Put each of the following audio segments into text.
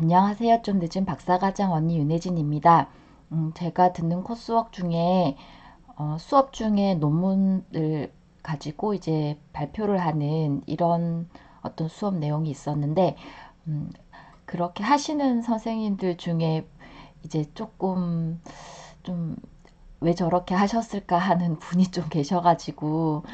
안녕하세요. 좀 늦은 박사과정 언니 윤혜진입니다. 음, 제가 듣는 코스웍 중에 어, 수업 중에 논문을 가지고 이제 발표를 하는 이런 어떤 수업 내용이 있었는데 음, 그렇게 하시는 선생님들 중에 이제 조금 좀 왜 저렇게 하셨을까 하는 분이 좀 계셔가지고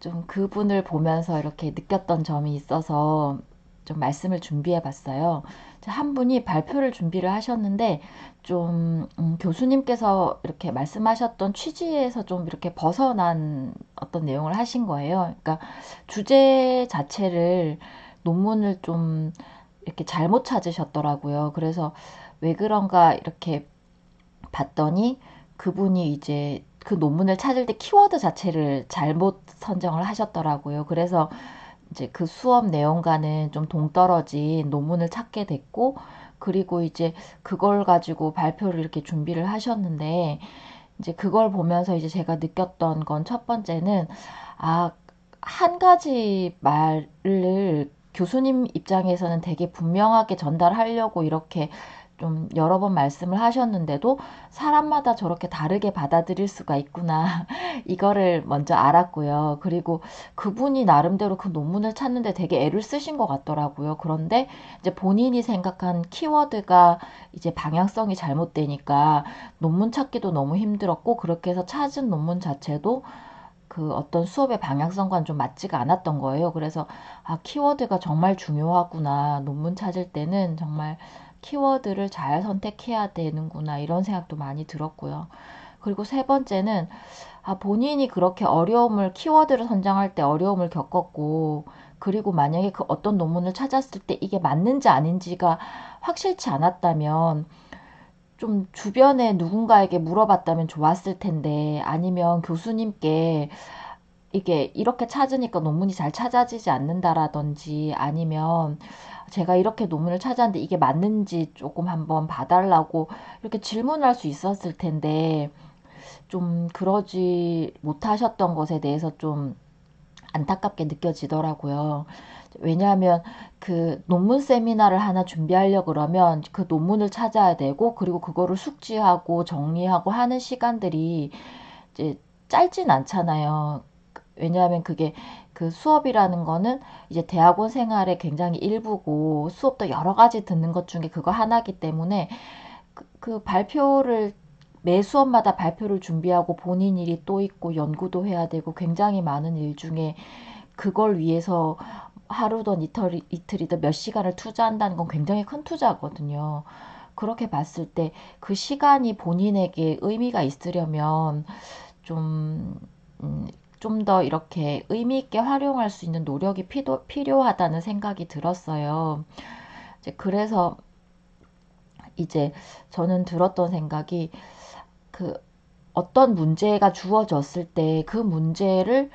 좀 그분을 보면서 이렇게 느꼈던 점이 있어서 좀 말씀을 준비해 봤어요. 한 분이 발표를 준비를 하셨는데 좀 음, 교수님께서 이렇게 말씀하셨던 취지에서 좀 이렇게 벗어난 어떤 내용을 하신 거예요. 그러니까 주제 자체를 논문을 좀 이렇게 잘못 찾으셨더라고요. 그래서 왜 그런가 이렇게 봤더니 그분이 이제 그 논문을 찾을 때 키워드 자체를 잘못 선정을 하셨더라고요. 그래서 이제 그 수업 내용과는 좀 동떨어진 논문을 찾게 됐고, 그리고 이제 그걸 가지고 발표를 이렇게 준비를 하셨는데, 이제 그걸 보면서 이제 제가 느꼈던 건 첫 번째는, 아, 한 가지 말을 교수님 입장에서는 되게 분명하게 전달하려고 이렇게 좀 여러 번 말씀을 하셨는데도 사람마다 저렇게 다르게 받아들일 수가 있구나. 이거를 먼저 알았고요. 그리고 그분이 나름대로 그 논문을 찾는데 되게 애를 쓰신 것 같더라고요. 그런데 이제 본인이 생각한 키워드가 이제 방향성이 잘못되니까 논문 찾기도 너무 힘들었고 그렇게 해서 찾은 논문 자체도 그 어떤 수업의 방향성과는 좀 맞지가 않았던 거예요. 그래서 아, 키워드가 정말 중요하구나. 논문 찾을 때는 정말 키워드를 잘 선택해야 되는구나 이런 생각도 많이 들었고요. 그리고 세 번째는 아, 본인이 그렇게 어려움을 키워드를 선정할 때 어려움을 겪었고 그리고 만약에 그 어떤 논문을 찾았을 때 이게 맞는지 아닌지가 확실치 않았다면 좀 주변에 누군가에게 물어봤다면 좋았을 텐데 아니면 교수님께 이게 이렇게 찾으니까 논문이 잘 찾아지지 않는다라든지 아니면 제가 이렇게 논문을 찾았는데 이게 맞는지 조금 한번 봐달라고 이렇게 질문할 수 있었을 텐데 좀 그러지 못하셨던 것에 대해서 좀 안타깝게 느껴지더라고요. 왜냐하면 그 논문 세미나를 하나 준비하려 그러면 그 논문을 찾아야 되고 그리고 그거를 숙지하고 정리하고 하는 시간들이 이제 짧진 않잖아요. 왜냐하면 그게 그 수업이라는 거는 이제 대학원 생활의 굉장히 일부고 수업도 여러 가지 듣는 것 중에 그거 하나기 때문에 그, 그 발표를 매 수업마다 발표를 준비하고 본인 일이 또 있고 연구도 해야 되고 굉장히 많은 일 중에 그걸 위해서 하루든 이틀, 이틀이든 몇 시간을 투자한다는 건 굉장히 큰 투자거든요. 그렇게 봤을 때 그 시간이 본인에게 의미가 있으려면 좀, 음, 좀 더 이렇게 의미 있게 활용할 수 있는 노력이 피도, 필요하다는 생각이 들었어요. 이제 그래서 이제 저는 들었던 생각이 그 어떤 문제가 주어졌을 때 그 문제를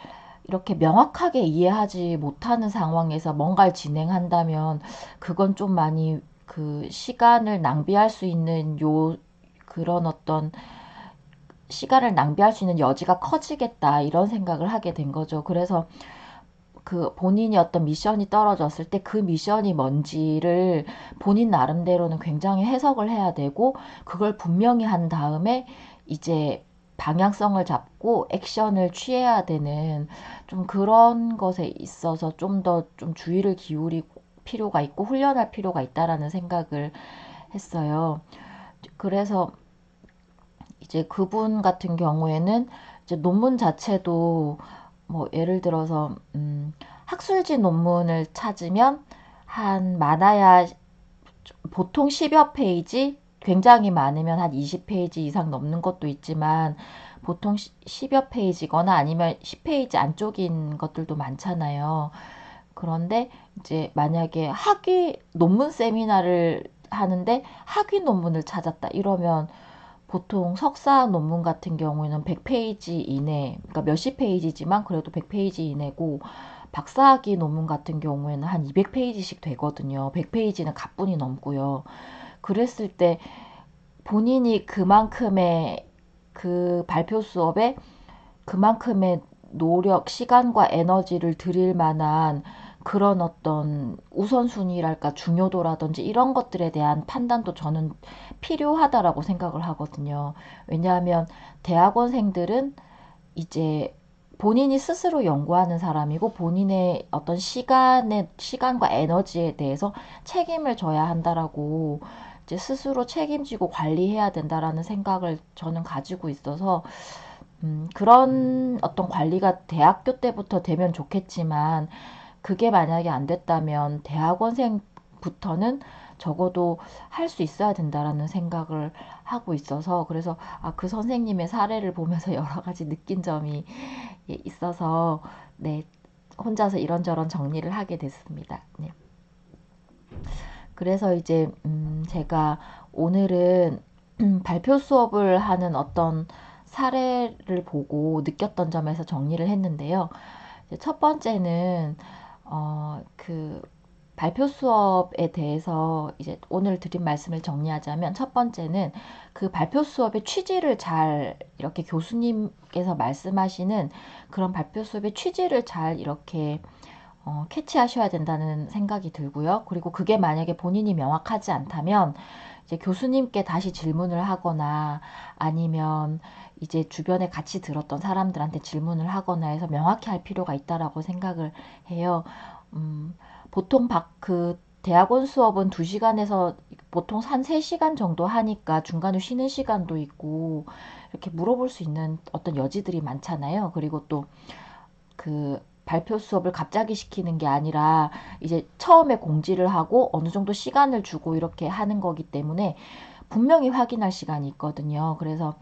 이렇게 명확하게 이해하지 못하는 상황에서 뭔가를 진행한다면 그건 좀 많이 그 시간을 낭비할 수 있는 요 그런 어떤 시간을 낭비할 수 있는 여지가 커지겠다 이런 생각을 하게 된 거죠. 그래서 그 본인이 어떤 미션이 떨어졌을 때 그 미션이 뭔지를 본인 나름대로는 굉장히 해석을 해야 되고 그걸 분명히 한 다음에 이제 방향성을 잡고 액션을 취해야 되는 좀 그런 것에 있어서 좀 더좀 좀 주의를 기울일 필요가 있고 훈련할 필요가 있다라는 생각을 했어요. 그래서 이제 그분 같은 경우에는 이제 논문 자체도 뭐 예를 들어서 음 학술지 논문을 찾으면 한 많아야 보통 10여 페이지 굉장히 많으면 한 20페이지 이상 넘는 것도 있지만 보통 10여 페이지거나 아니면 10페이지 안쪽인 것들도 많잖아요. 그런데 이제 만약에 학위 논문 세미나를 하는데 학위 논문을 찾았다 이러면 보통 석사 논문 같은 경우에는 100페이지 이내, 그러니까 몇십 페이지지만 그래도 100페이지 이내고 박사학위 논문 같은 경우에는 한 200페이지씩 되거든요. 100페이지는 가뿐히 넘고요. 그랬을 때 본인이 그만큼의 그 발표 수업에 그만큼의 노력, 시간과 에너지를 들일 만한 그런 어떤 우선순위랄까 중요도라든지 이런 것들에 대한 판단도 저는 필요하다라고 생각을 하거든요. 왜냐하면 대학원생들은 이제 본인이 스스로 연구하는 사람이고 본인의 어떤 시간의 시간과 에너지에 대해서 책임을 져야 한다라고 이제 스스로 책임지고 관리해야 된다라는 생각을 저는 가지고 있어서 음, 그런 어떤 관리가 대학교 때부터 되면 좋겠지만 그게 만약에 안 됐다면 대학원생부터는 적어도 할 수 있어야 된다라는 생각을 하고 있어서 그래서 아, 그 선생님의 사례를 보면서 여러 가지 느낀 점이 있어서 네 혼자서 이런저런 정리를 하게 됐습니다. 네. 그래서 이제 음 제가 오늘은 발표 수업을 하는 어떤 사례를 보고 느꼈던 점에서 정리를 했는데요. 첫 번째는 어, 그 발표 수업에 대해서 이제 오늘 드린 말씀을 정리하자면 첫 번째는 그 발표 수업의 취지를 잘 이렇게 교수님께서 말씀하시는 그런 발표 수업의 취지를 잘 이렇게 어, 캐치하셔야 된다는 생각이 들고요. 그리고 그게 만약에 본인이 명확하지 않다면 이제 교수님께 다시 질문을 하거나 아니면 이제 주변에 같이 들었던 사람들한테 질문을 하거나 해서 명확히 할 필요가 있다라고 생각을 해요. 음, 보통 박, 그 대학원 수업은 2시간에서 보통 한 3시간 정도 하니까 중간에 쉬는 시간도 있고 이렇게 물어볼 수 있는 어떤 여지들이 많잖아요. 그리고 또그 발표 수업을 갑자기 시키는 게 아니라 이제 처음에 공지를 하고 어느 정도 시간을 주고 이렇게 하는 거기 때문에 분명히 확인할 시간이 있거든요. 그래서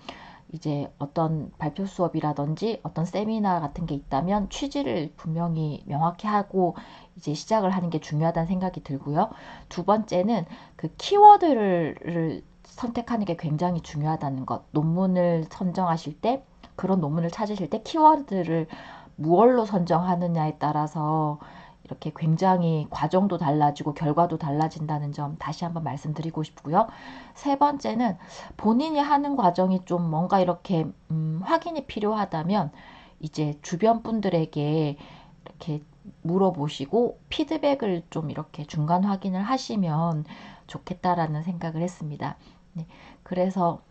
이제 어떤 발표 수업이라든지 어떤 세미나 같은 게 있다면 취지를 분명히 명확히 하고 이제 시작을 하는 게 중요하다는 생각이 들고요. 두 번째는 그 키워드를 선택하는 게 굉장히 중요하다는 것. 논문을 선정하실 때 그런 논문을 찾으실 때 키워드를 무얼로 선정하느냐에 따라서 이렇게 굉장히 과정도 달라지고 결과도 달라진다는 점 다시 한번 말씀드리고 싶고요. 세 번째는 본인이 하는 과정이 좀 뭔가 이렇게 음, 확인이 필요하다면 이제 주변 분들에게 이렇게 물어보시고 피드백을 좀 이렇게 중간 확인을 하시면 좋겠다라는 생각을 했습니다. 네, 그래서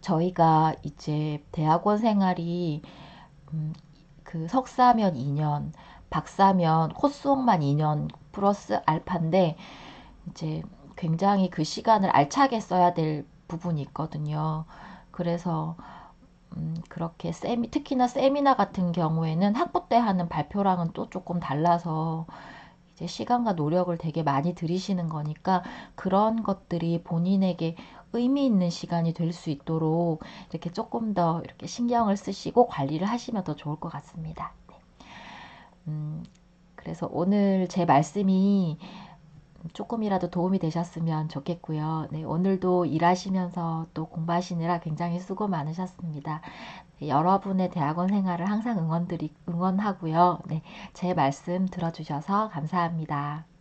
저희가 이제 대학원 생활이 음, 그 석사면 2년, 박사면 코스웍만 2년 플러스 알파인데 이제 굉장히 그 시간을 알차게 써야 될 부분이 있거든요. 그래서 음, 그렇게 세미, 특히나 세미나 같은 경우에는 학부 때 하는 발표랑은 또 조금 달라서 이제 시간과 노력을 되게 많이 들이시는 거니까 그런 것들이 본인에게 의미 있는 시간이 될 수 있도록 이렇게 조금 더 이렇게 신경을 쓰시고 관리를 하시면 더 좋을 것 같습니다. 음, 그래서 오늘 제 말씀이 조금이라도 도움이 되셨으면 좋겠고요. 네, 오늘도 일하시면서 또 공부하시느라 굉장히 수고 많으셨습니다. 네, 여러분의 대학원 생활을 항상 응원드리, 응원하고요. 네, 제 말씀 들어주셔서 감사합니다.